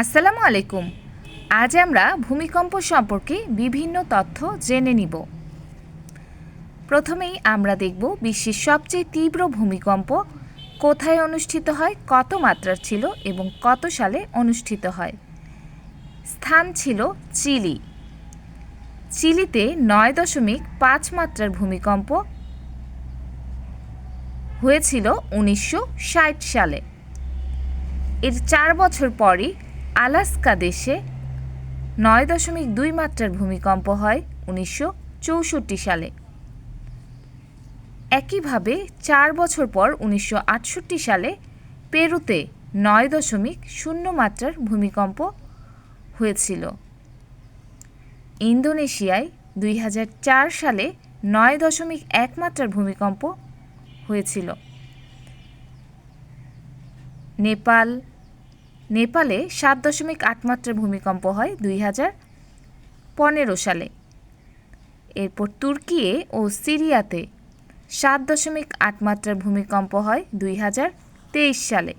আসসালামু আলাইকুম। আজ আমরা ভূমিকম্প সম্পর্কে বিভিন্ন তথ্য জেনে নিব। প্রথমেই আমরা দেখব বিশ্বের সবচেয়ে তীব্র ভূমিকম্প কোথায় অনুষ্ঠিত হয়, কত মাত্রার ছিল এবং কত সালে অনুষ্ঠিত হয়। স্থান ছিল চিলি। চিলিতে নয় দশমিক পাঁচ মাত্রার ভূমিকম্প হয়েছিল উনিশশো ষাট সালে। এর চার বছর পরই আলাস্কা দেশে নয় দশমিক দুই মাত্রার ভূমিকম্প হয় উনিশশো চৌষট্টি সালে। একইভাবে চার বছর পর উনিশশো আটষট্টি সালে পেরুতে নয় দশমিক শূন্য মাত্রার ভূমিকম্প হয়েছিল। ইন্দোনেশিয়ায় দুই হাজার চার সালে নয় দশমিক এক মাত্রার ভূমিকম্প হয়েছিল। নেপাল নেপালে সাত দশমিক আট মাত্রার ভূমিকম্প হয় দুই হাজার পনেরো সালে। এরপর তুর্কিয়ে ও সিরিয়াতে সাত দশমিক আট মাত্রার ভূমিকম্প হয় দুই হাজার তেইশ সালে।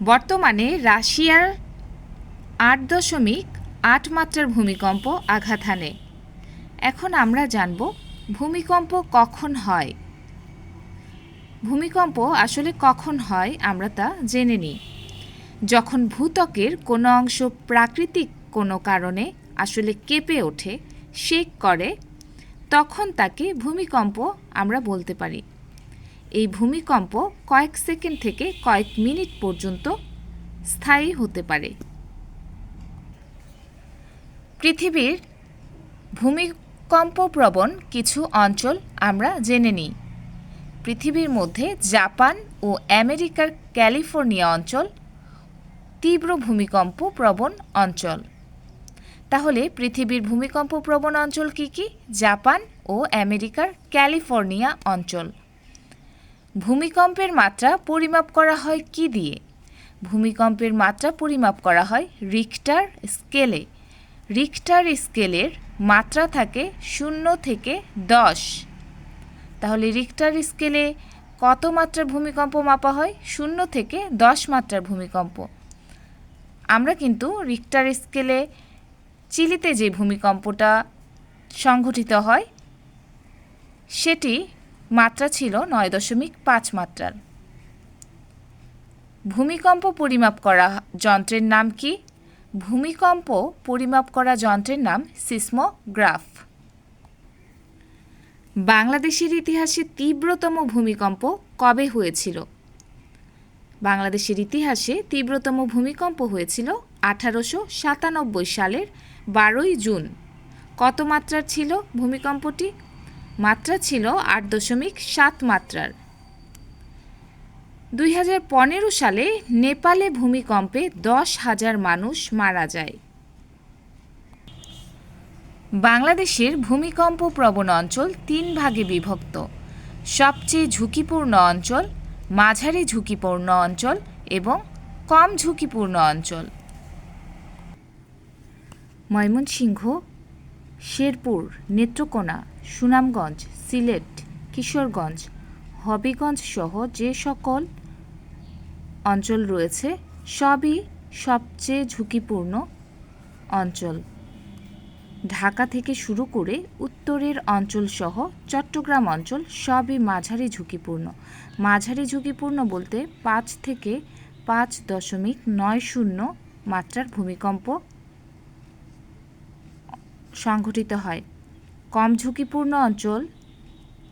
বর্তমানে রাশিয়ার আট দশমিক আট মাত্রার ভূমিকম্প আঘাত হানে। এখন আমরা জানব ভূমিকম্প কখন হয়। ভূমিকম্প আসলে কখন হয় আমরা তা জেনে নিই। যখন ভূত্বকের কোনো অংশ প্রাকৃতিক কোনো কারণে আসলে কেঁপে ওঠে শেক করে, তখন তাকে ভূমিকম্প আমরা বলতে পারি। এই ভূমিকম্প কয়েক সেকেন্ড থেকে কয়েক মিনিট পর্যন্ত স্থায়ী হতে পারে। পৃথিবীর ভূমিকম্পপ্রবণ কিছু অঞ্চল আমরা জেনে নিই। পৃথিবীর মধ্যে জাপান ও আমেরিকার ক্যালিফোর্নিয়া অঞ্চল তীব্র ভূমিকম্প প্রবণ অঞ্চল। তাহলে পৃথিবীর ভূমিকম্প প্রবণ অঞ্চল কি কি? জাপান ও আমেরিকার ক্যালিফোর্নিয়া অঞ্চল। ভূমিকম্পের মাত্রা পরিমাপ করা হয় কি দিয়ে? ভূমিকম্পের মাত্রা পরিমাপ করা হয় রিক্টার স্কেলে রিক্টার স্কেলের মাত্রা থাকে শূন্য থেকে দশ। তাহলে রিক্টার স্কেলে কত মাত্রার ভূমিকম্প মাপা হয়? শূন্য থেকে দশ মাত্রার ভূমিকম্প। আমরা কিন্তু রিক্টার স্কেলে চিলিতে যে ভূমিকম্পটা সংঘটিত হয়, সেটি মাত্রা ছিল নয় দশমিক পাঁচ মাত্রার। ভূমিকম্প পরিমাপ করা যন্ত্রের নাম কি? ভূমিকম্প পরিমাপ করা যন্ত্রের নাম সিসমোগ্রাফ। বাংলাদেশের ইতিহাসে তীব্রতম ভূমিকম্প কবে হয়েছিল? বাংলাদেশের ইতিহাসে তীব্রতম ভূমিকম্প হয়েছিল আঠারোশো সাতানব্বই সালের বারোই জুন। কত মাত্রার ছিল ভূমিকম্পটি? মাত্রা ছিল আট দশমিক সাত মাত্রার। দুই হাজার পনেরো সালে নেপালে ভূমিকম্পে দশ হাজার মানুষ মারা যায়। বাংলাদেশের ভূমিকম্প প্রবণ অঞ্চল তিন ভাগে বিভক্ত। সবচেয়ে ঝুঁকিপূর্ণ অঞ্চল, মাঝারি ঝুঁকিপূর্ণ অঞ্চল এবং কম ঝুঁকিপূর্ণ অঞ্চল। ময়মনসিংহ, শেরপুর, নেত্রকোনা, সুনামগঞ্জ, সিলেট, কিশোরগঞ্জ, হবিগঞ্জ সহ যে সকল অঞ্চল রয়েছে, সবই সবচেয়ে ঝুঁকিপূর্ণ অঞ্চল। ঢাকা থেকে শুরু করে উত্তরের অঞ্চলসহ চট্টগ্রাম অঞ্চল সবই মাঝারি ঝুঁকিপূর্ণ। মাঝারি ঝুঁকিপূর্ণ বলতে পাঁচ থেকে পাঁচ দশমিক নয় শূন্য মাত্রার ভূমিকম্প সংঘটিত হয়। কম ঝুঁকিপূর্ণ অঞ্চল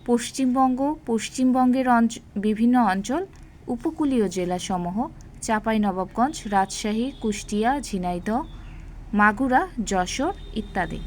পশ্চিমবঙ্গ, পশ্চিমবঙ্গের অঞ্চ, বিভিন্ন অঞ্চল, উপকূলীয় জেলাসমূহ, চাঁপাইনবাবগঞ্জ, রাজশাহী, কুষ্টিয়া, ঝিনাইদহ মাগুরা যশোর ইত্যাদি।